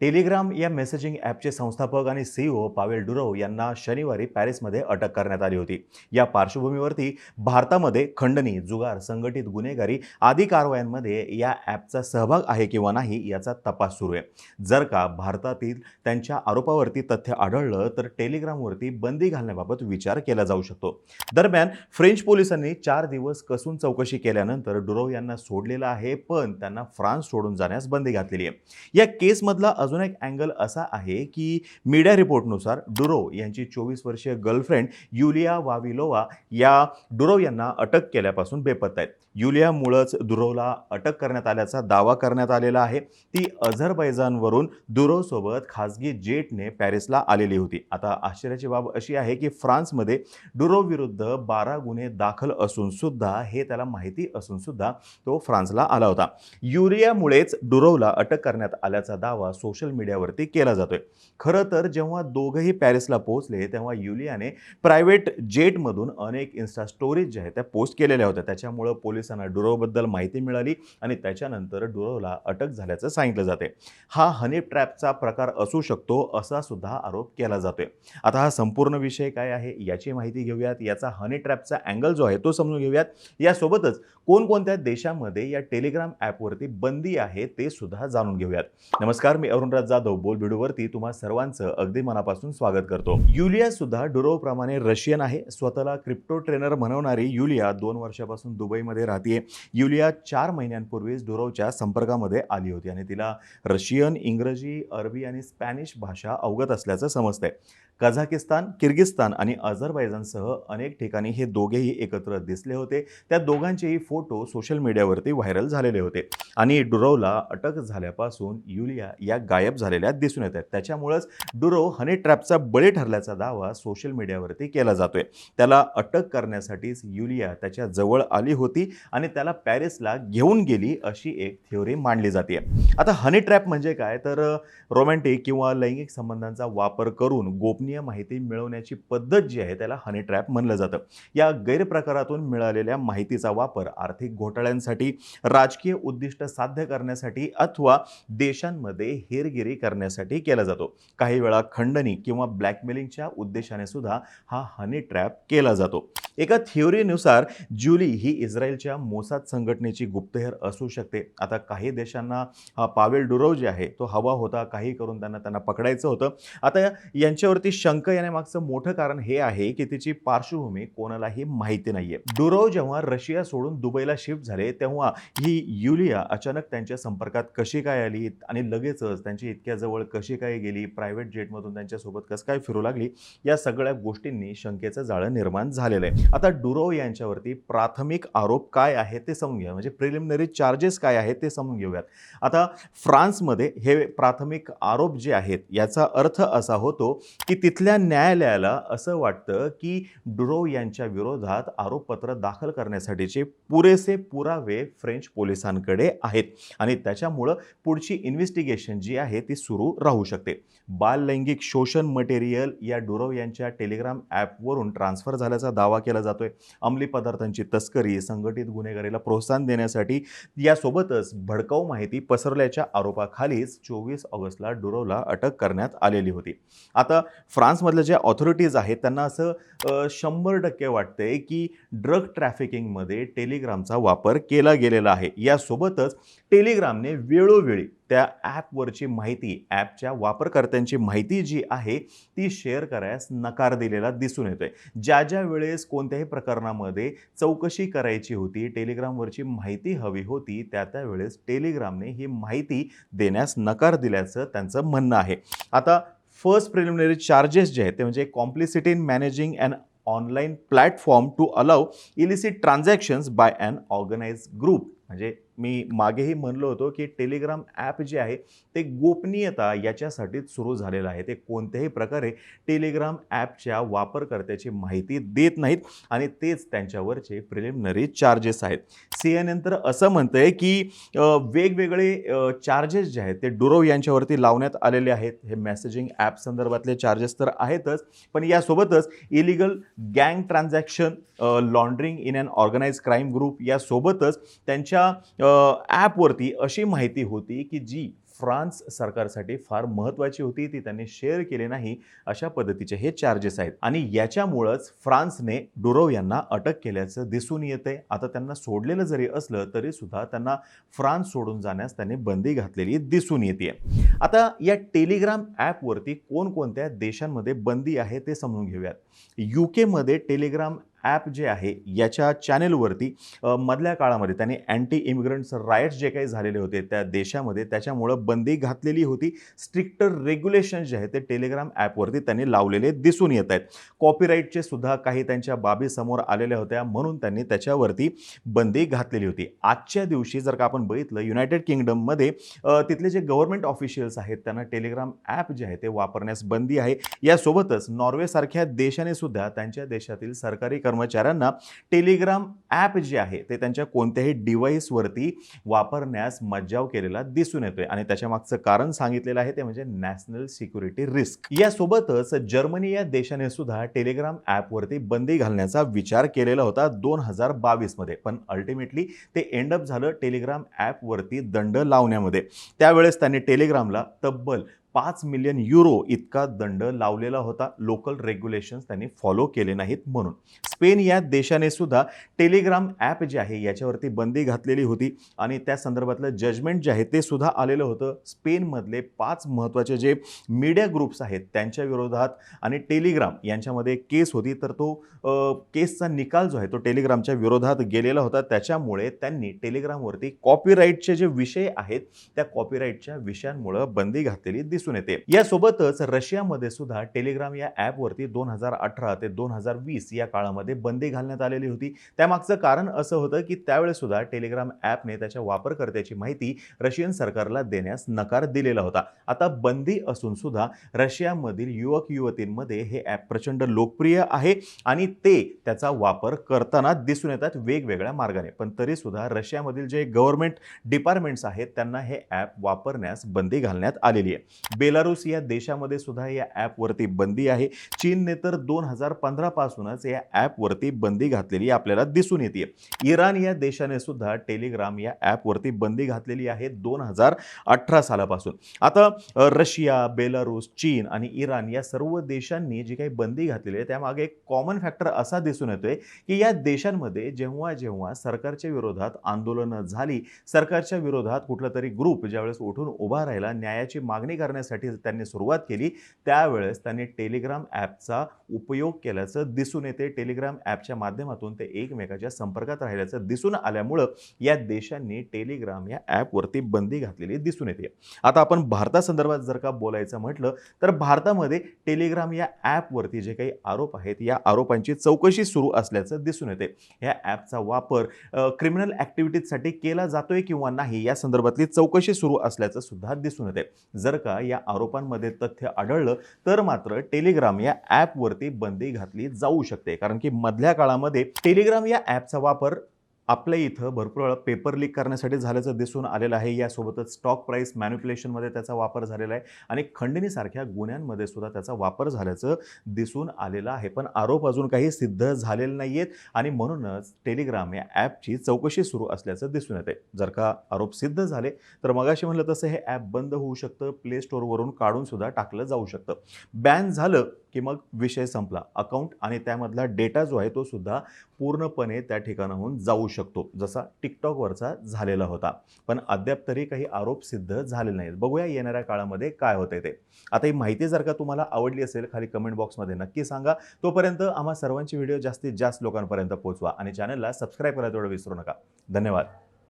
Telegram या messaging ॲपचे संस्थापक आणि सीईओ पावेल डुरव यांना शनिवारी पॅरिसमध्ये अटक करण्यात आली होती. या पार्श्वभूमीवरती भारतामध्ये खंडणी जुगार संघटित गुन्हेगारी आदी कारवायांमध्ये या ॲपचा सहभाग आहे किंवा नाही याचा तपास सुरू आहे. जर का भारतातील त्यांच्या आरोपावरती तथ्य आढळलं तर टेलिग्रामवरती बंदी घालण्याबाबत विचार केला जाऊ शकतो. दरम्यान फ्रेंच पोलिसांनी चार दिवस कसून चौकशी केल्यानंतर डुरव यांना सोडलेलं आहे पण त्यांना फ्रान्स सोडून जाण्यास बंदी घातलेली आहे. या केसमधला अजून एक अँगल असा आहे की मीडिया रिपोर्टनुसार डुरो यांची चोवीस वर्षीय गर्लफ्रेंड युलिया वाविलोवा या डुरोव यांना अटक केल्यापासून बेपत्ता आहेत. युलियामुळंच दुरोला अटक करण्यात आल्याचा दावा करण्यात आलेला आहे. ती अझरबैजानवरून दुरोसोबत खासगी जेटने पॅरिसला आलेली होती. आता आश्चर्याची बाब अशी आहे की फ्रान्समध्ये डुरोविरुद्ध बारा गुन्हे दाखल असून सुद्धा हे त्याला माहिती असून सुद्धा तो फ्रान्सला आला होता. युरियामुळेच डुरोवला अटक करण्यात आल्याचा दावा सोशल सोशल मीडियावरती केला जातोय. खरं तर जेव्हा दोघंही पॅरिसला पोहोचले तेव्हा युलियाने प्रायव्हेट जेटमधून अनेक इन्स्टा स्टोरीज ज्या आहेत त्या पोस्ट केलेल्या होत्या. त्याच्यामुळं पोलिसांना डुरोबद्दल माहिती मिळाली आणि त्याच्यानंतर डुरोला अटक झाल्याचं सांगितलं जाते हा हनी ट्रॅपचा प्रकार असू शकतो असा सुद्धा आरोप केला जातोय. आता हा संपूर्ण विषय काय आहे याची माहिती घेऊयात. याचा हनी ट्रॅपचा अँगल जो आहे तो समजून घेऊयात. यासोबतच कोणकोणत्या देशामध्ये या टेलिग्राम ॲपवरती बंदी आहे ते सुद्धा जाणून घेऊयात. नमस्कार मी अरुण अरुणराज जाधव बोल तुम्हा सर्वांचं अगदी मनापासून स्वागत करतो. युलिया सुद्धा डुरोप्रमाणे रशियन आहे. स्वतःला क्रिप्टो ट्रेनर म्हणवणारी युलिया दोन वर्षापासून दुबईमध्ये राहते युलिया चार महिन्यांपूर्वीच डुरोवच्या संपर्कामध्ये आली होती आणि तिला रशियन इंग्रजी अरबी आणि स्पॅनिश भाषा अवगत असल्याचं समजतंय. कझाकिस्तान किर्गिस्तान आणि अझरबैजानसह अनेक ठिकाणी हे दोघेही एकत्र दिसले होते. त्या दोघांचेही फोटो सोशल मीडियावरती व्हायरल झालेले होते आणि डुरोवला अटक झाल्यापासून युलिया या गायब झालेल्या दिसून येत आहेत. त्याच्यामुळंच डुरो हनी ट्रॅपचा बळी ठरल्याचा दावा सोशल मीडियावरती केला जातोय. त्याला अटक करण्यासाठीच युलिया त्याच्याजवळ आली होती आणि त्याला पॅरिसला घेऊन गेली अशी एक थिओरी मांडली जाते आता हनी ट्रॅप म्हणजे काय? तर रोमॅन्टिक किंवा लैंगिक संबंधांचा वापर करून गोपनीय माहिती मिळवण्याची पद्धत जी आहे त्याला हनी ट्रॅप म्हणलं जातं. या गैरप्रकारातून मिळालेल्या माहितीचा वापर आर्थिक घोटाळ्यांसाठी राजकीय उद्दिष्ट साध्य करण्यासाठी अथवा देशांमध्ये हेरगिरी करण्यासाठी केला जातो. काही वेळा खंडणी किंवा ब्लॅकमेलिंगच्या उद्देशाने सुद्धा हा हनी ट्रॅप केला जातो. एका थिओरीनुसार ज्युली ही इस्रायलच्या मोसाद संघटनेची गुप्तहेर असू शकते. आता काही देशांना हा पावेल डुरोव जे आहे तो हवा होता काही करून त्यांना त्यांना पकडायचं होतं. आता यांच्यावरती शंका येण्यामागचं मोठं कारण हे आहे की तिची पार्श्वभूमी कोणालाही माहिती नाही आहे डुरोव जेव्हा रशिया सोडून दुबईला शिफ्ट झाले तेव्हा ही युलिया अचानक त्यांच्या संपर्कात कशी काय आली आणि लगेचच त्यांची इतक्या जवळ कशी काय गेली प्रायव्हेट जेटमधून त्यांच्यासोबत कसं काय फिरू लागली या सगळ्या गोष्टींनी शंकेचं जाळं निर्माण झालेलं आहे. आता डुरोव यांच्यावरती प्राथमिक आरोप काय आहे ते समजून घ्या म्हणजे प्रिलिमिनरी चार्जेस काय आहेत ते समजून घेऊयात. आता फ्रान्समध्ये हे प्राथमिक आरोप जे आहेत याचा अर्थ असा होतो की तिथल्या न्यायालयाला असं वाटतं की डुरोव यांच्या विरोधात आरोपपत्र दाखल करण्यासाठीचे पुरेसे पुरावे फ्रेंच पोलिसांकडे आहेत. आणि त्याच्यामुळं पुढची इन्व्हेस्टिगेशन जी आहे ती सुरू राहू शकते. बाललैंगिक शोषण मटेरियल या डुरोव यांच्या टेलिग्राम ॲपवरून ट्रान्सफर झाल्याचा दावा केला जातोय. अंमली पदार्थांची तस्करी संघटित गुन्हेगारीला प्रोत्साहन देण्यासाठी यासोबतच भडकाऊ माहिती पसरल्याच्या आरोपाखालीच चोवीस ऑगस्टला डुरोला अटक करण्यात आलेली होती. आता फ्रान्समधल्या ज्या ऑथॉरिटीज आहेत त्यांना असं शंभर टक्के वाटतंय की ड्रग ट्रॅफिकिंगमध्ये टेलिग्रामचा वापर केला गेलेला आहे. यासोबतच टेलिग्रामने वेळोवेळी त्या ॲपवरची माहिती ॲपच्या वापरकर्त्यांची माहिती जी आहे ती शेअर करायस नकार दिलेला दिसून येतोय. ज्या ज्या वेळेस कोणत्याही प्रकरणामध्ये चौकशी करायची होती टेलिग्रामवरची माहिती हवी होती त्या त्या वेळेस टेलिग्रामने ही माहिती देण्यास नकार दिल्याचं त्यांचं म्हणणं आहे. आता फर्स्ट प्रिलिमिनरी चार्जेस जे आहेत ते म्हणजे complicity in managing and online platform to allow illicit transactions by an organise group म्हणजे मी मागेही म्हणलो होतो की टेलिग्राम ॲप जे आहे ते गोपनीयता याच्यासाठीच सुरू झालेलं आहे. ते कोणत्याही प्रकारे टेलिग्राम ॲपच्या वापरकर्त्याची माहिती देत नाहीत आणि तेच त्यांच्यावरचे प्रिलिमिनरी चार्जेस आहेत. सी एन एन तर असं आहे की वेगवेगळे चार्जेस जे आहेत ते डुरोव यांच्यावरती लावण्यात आलेले आहेत. हे मेसेजिंग ॲप संदर्भातले चार्जेस तर आहेतच पण यासोबतच इलिगल गँग transaction laundering in an organise crime group यासोबतच त्यांच्या ॲपवरती अशी माहिती होती की जी फ्रान्स सरकारसाठी फार महत्त्वाची होती ती त्यांनी शेअर केली नाही अशा पद्धतीचे हे चार्जेस आहेत. आणि याच्यामुळंच फ्रान्सने डुरोव यांना अटक केल्याचं दिसून येते आता त्यांना सोडलेलं जरी असलं तरी सुद्धा त्यांना फ्रान्स सोडून जाण्यास त्यांनी बंदी घातलेली दिसून येते आता या टेलिग्राम ॲपवरती कोणकोणत्या देशांमध्ये बंदी आहे ते समजून घेऊयात. यू केमध्ये टेलिग्राम ॲप जे आहे याच्या चॅनेलवरती मधल्या काळामध्ये त्यांनी अँटी इमिग्रंट्स रायट्स जे काही झालेले होते त्या देशामध्ये त्याच्यामुळं बंदी घातलेली होती. स्ट्रिक्टर रेग्युलेशन जे आहे ते टेलिग्राम ॲपवरती त्यांनी लावलेले दिसून येत आहेत. कॉपीराईटचे सुद्धा काही त्यांच्या बाबी समोर आलेल्या होत्या म्हणून त्यांनी त्याच्यावरती बंदी घातलेली होती. आजच्या दिवशी जर का आपण बघितलं युनायटेड किंगडममध्ये तिथले जे गव्हर्नमेंट ऑफिशियल्स आहेत त्यांना टेलिग्राम ॲप जे आहे ते वापरण्यास बंदी आहे. यासोबतच नॉर्वेसारख्या देशाने सुद्धा त्यांच्या देशातील सरकारी कर्मचाऱ्यांना टेलिग्राम ॲप जे आहे ते त्यांच्या कोणत्याही डिव्हाइसवरती वापरण्यास मज्जाव केलेला दिसून येतोय. आणि त्याच्या मागचं कारण सांगितलेलं आहे ते म्हणजे नॅशनल सिक्युरिटी रिस्क यासोबतच जर्मनी या देशाने सुद्धा टेलिग्राम ॲपवरती बंदी घालण्याचा विचार केलेला होता दोन हजार बावीसमध्ये पण अल्टिमेटली ते एंडअप झालं टेलिग्राम ॲपवरती दंड लावण्यामध्ये. त्यावेळेस त्यांनी टेलिग्रामला तब्बल पाच मिलियन युरो इतका दंड लावलेला होता. लोकल रेग्युलेशन्स त्यांनी फॉलो केले नाहीत म्हणून. स्पेन या देशाने सुद्धा टेलिग्राम ॲप जे आहे याच्यावरती बंदी घातलेली होती. आणि त्या संदर्भातलं जजमेंट जे आहे ते सुद्धा आलेलं होतं. स्पेनमधले पाच महत्त्वाचे जे मीडिया ग्रुप्स आहेत त्यांच्या विरोधात आणि टेलिग्राम यांच्यामध्ये केस होती. तर तो केसचा निकाल जो आहे तो टेलिग्रामच्या विरोधात गेलेला होता. त्याच्यामुळे त्यांनी टेलिग्रामवरती कॉपीराईटचे जे विषय आहेत त्या कॉपीराईटच्या विषयांमुळं बंदी घातलेली दिसून येते. यासोबतच रशियामध्ये सुद्धा टेलिग्राम या ॲपवरती दोन हजार अठरा ते दोन हजार वीस या काळामध्ये बंदी घालण्यात आलेली होती. त्यामागचं कारण असं होतं की त्यावेळेस सुद्धा टेलिग्राम ॲपने त्याच्या वापरकर्त्याची माहिती रशियन सरकारला देण्यास नकार दिलेला होता. आता बंदी असून सुद्धा रशियामधील युवक युवतींमध्ये हे ॲप प्रचंड लोकप्रिय आहे आणि ते त्याचा वापर करताना दिसून येतात वेगवेगळ्या मार्गाने. पण तरी सुद्धा रशियामधील जे गव्हर्नमेंट डिपार्टमेंट्स आहेत त्यांना हे ॲप वापरण्यास बंदी घालण्यात आलेली आहे. बेलारूस या देशामध्ये सुद्धा या ॲपवरती बंदी आहे. चीनने तर दोन हजार पंधरापासूनच या ॲपवरती बंदी घातलेली आपल्याला दिसून येते. इराण या देशाने सुद्धा टेलिग्राम या ॲपवरती बंदी घातलेली आहे दोन हजार अठरा सालापासून. आता रशिया बेलारूस चीन आणि इराण या सर्व देशांनी जी काही बंदी घातलेली आहे त्यामागे एक कॉमन फॅक्टर असा दिसून येतोय की या देशांमध्ये जेव्हा जेव्हा सरकारच्या विरोधात आंदोलनं झाली सरकारच्या विरोधात कुठला तरी ग्रुप ज्यावेळेस उठून उभा राहिला न्यायाची मागणी करण्यासाठी त्यांनी सुरुवात केली. त्यावेळेस त्यांनी टेलिग्राम ॲपचा उपयोग केल्याचं दिसून येते. टेलिग्राम ॲपच्या माध्यमातून ते एकमेकाच्या संपर्कात राहिल्याचं दिसून आल्यामुळं या देशांनी टेलिग्राम या ॲपवरती बंदी घातलेली दिसून येते. आता आपण भारतासंदर्भात जर का बोलायचं म्हटलं तर भारतामध्ये टेलिग्राम या ॲपवरती जे काही आरोप आहेत या आरोपांची चौकशी सुरू असल्याचं दिसून येते. या ॲपचा वापर क्रिमिनल ॲक्टिव्हिटीजसाठी केला जातोय किंवा नाही या संदर्भातली चौकशी सुरू असल्याचं सुद्धा दिसून येते. जर का या आरोपांमध्ये तथ्य आढळलं तर मात्र टेलिग्राम या ॲपवरती बंदी घातली जाऊ शकते. कारण की मधल्या काळामध्ये टेलिग्राम या ॲपचा वापर आपल्या इथं भरपूर वेळा पेपर लीक करण्यासाठी झाल्याचं दिसून आलेलं आहे. यासोबतच स्टॉक प्राईस मॅन्युप्युलेशनमध्ये त्याचा वापर झालेला आहे आणि खंडणीसारख्या गुन्ह्यांमध्ये सुद्धा त्याचा वापर झाल्याचं दिसून आलेलं आहे. पण आरोप अजून काही सिद्ध झालेले नाही आहेत आणि म्हणूनच टेलिग्राम या ॲपची चौकशी सुरू असल्याचं दिसून येते जर का आरोप सिद्ध झाले तर मगाशी म्हणलं तसं हे ॲप बंद होऊ शकतं. प्ले स्टोअरवरून काढून सुद्धा टाकलं जाऊ शकतं. बॅन झालं की मग विषय संपला. अकाउंट आणि त्यामधला डेटा जो आहे तो सुद्धा पूर्णपणे त्या ठिकाणाहून जाऊ शकतो. जसा टिकटॉकवरचा झालेला होता. पण अद्याप तरी काही आरोप सिद्ध झालेले नाहीत. बघूया येणाऱ्या काळामध्ये काय होते ते. आता ही माहिती जर का तुम्हाला आवडली असेल खाली कमेंट बॉक्समध्ये नक्की सांगा. तोपर्यंत आम्हा सर्वांची व्हिडिओ जास्तीत जास्त लोकांपर्यंत पोहोचवा आणि चॅनलला सबस्क्राईब करायला तेवढं विसरू नका. धन्यवाद.